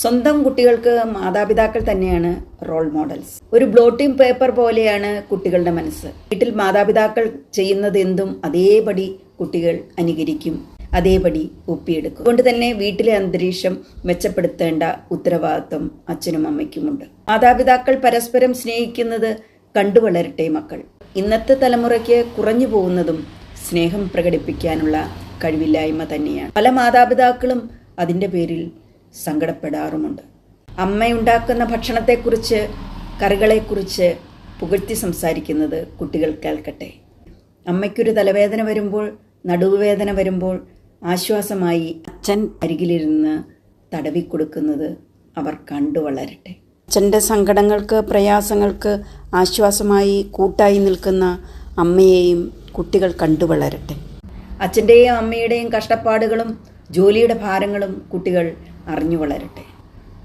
സ്വന്തം കുട്ടികൾക്ക് മാതാപിതാക്കൾ തന്നെയാണ് റോൾ മോഡൽസ് ഒരു ബ്ലോട്ടിംഗ് പേപ്പർ പോലെയാണ് കുട്ടികളുടെ മനസ്സ്. വീട്ടിൽ മാതാപിതാക്കൾ ചെയ്യുന്നത് എന്തും അതേപടി കുട്ടികൾ അനുകരിക്കും അതേപടി ഒപ്പിയെടുക്കും. അതുകൊണ്ട് തന്നെ വീട്ടിലെ അന്തരീക്ഷം മെച്ചപ്പെടുത്തേണ്ട ഉത്തരവാദിത്വം അച്ഛനും അമ്മയ്ക്കുമുണ്ട്. മാതാപിതാക്കൾ പരസ്പരം സ്നേഹിക്കുന്നത് കണ്ടു വളരട്ടെ മക്കൾ. ഇന്നത്തെ തലമുറയ്ക്ക് കുറഞ്ഞു പോകുന്നതും സ്നേഹം പ്രകടിപ്പിക്കാനുള്ള കഴിവില്ലായ്മ തന്നെയാണ്. പല മാതാപിതാക്കളും അതിന്റെ പേരിൽ സങ്കടപ്പെടാറുമുണ്ട്. അമ്മയുണ്ടാക്കുന്ന ഭക്ഷണത്തെക്കുറിച്ച് കറികളെക്കുറിച്ച് പുകഴ്ത്തി സംസാരിക്കുന്നത് കുട്ടികൾ കേൾക്കട്ടെ. അമ്മയ്ക്കൊരു തലവേദന വരുമ്പോൾ നടുവുവേദന വരുമ്പോൾ ആശ്വാസമായി അച്ഛൻ അരികിലിരുന്ന് തടവിക്കൊടുക്കുന്നത് അവർ കണ്ടു വളരട്ടെ. അച്ഛന്റെ സങ്കടങ്ങൾക്ക് പ്രയാസങ്ങൾക്ക് ആശ്വാസമായി കൂട്ടായി നിൽക്കുന്ന അമ്മയെയും കുട്ടികൾ കണ്ടു വളരട്ടെ. അച്ഛന്റെയും അമ്മയുടെയും കഷ്ടപ്പാടുകളും ജോലിയുടെ ഭാരങ്ങളും കുട്ടികൾ അറിഞ്ഞു വളരട്ടെ.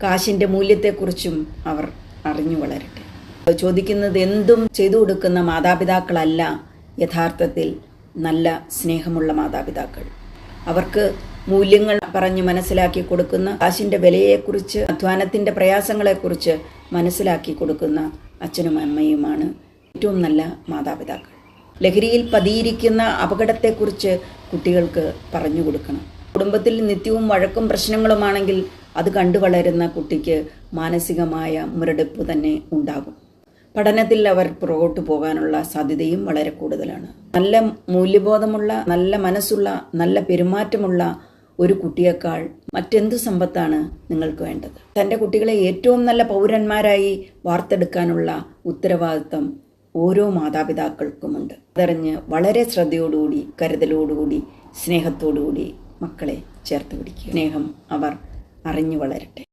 കാശിന്റെ മൂല്യത്തെക്കുറിച്ചും അവർ അറിഞ്ഞു വളരട്ടെ. ചോദിക്കുന്നത് എന്തും ചെയ്തു കൊടുക്കുന്ന മാതാപിതാക്കളല്ല യഥാർത്ഥത്തിൽ നല്ല സ്നേഹമുള്ള മാതാപിതാക്കൾ. അവർക്ക് മൂല്യങ്ങൾ പറഞ്ഞ് മനസ്സിലാക്കി കൊടുക്കുന്ന കാശിന്റെ വിലയെക്കുറിച്ച് അധ്വാനത്തിന്റെ പ്രയാസങ്ങളെക്കുറിച്ച് മനസ്സിലാക്കി കൊടുക്കുന്ന അച്ഛനും അമ്മയുമാണ് ഏറ്റവും നല്ല മാതാപിതാക്കൾ. ലഹരിയിൽ പതിയിരിക്കുന്ന അപകടത്തെക്കുറിച്ച് കുട്ടികൾക്ക് പറഞ്ഞു കൊടുക്കണം. കുടുംബത്തിൽ നിത്യവും വഴക്കും പ്രശ്നങ്ങളുമാണെങ്കിൽ അത് കണ്ടു വളരുന്ന കുട്ടിക്ക് മാനസികമായ മുരടിപ്പ് തന്നെ ഉണ്ടാകും. പഠനത്തിൽ അവർ പുറകോട്ട് പോകാനുള്ള സാധ്യതയും വളരെ കൂടുതലാണ്. നല്ല മൂല്യബോധമുള്ള നല്ല മനസ്സുള്ള നല്ല പെരുമാറ്റമുള്ള ഒരു കുട്ടിയേക്കാൾ മറ്റെന്ത് സമ്പത്താണ് നിങ്ങൾക്ക് വേണ്ടത്? തന്റെ കുട്ടികളെ ഏറ്റവും നല്ല പൗരന്മാരായി വാർത്തെടുക്കാനുള്ള ഉത്തരവാദിത്വം ഓരോ മാതാപിതാക്കൾക്കുമുണ്ട്. അതറിഞ്ഞ് വളരെ ശ്രദ്ധയോടുകൂടി കരുതലോടുകൂടി സ്നേഹത്തോടുകൂടി മക്കളെ ചേർത്ത് പിടിക്കുക. സ്നേഹം അവർ അറിഞ്ഞു വളരട്ടെ.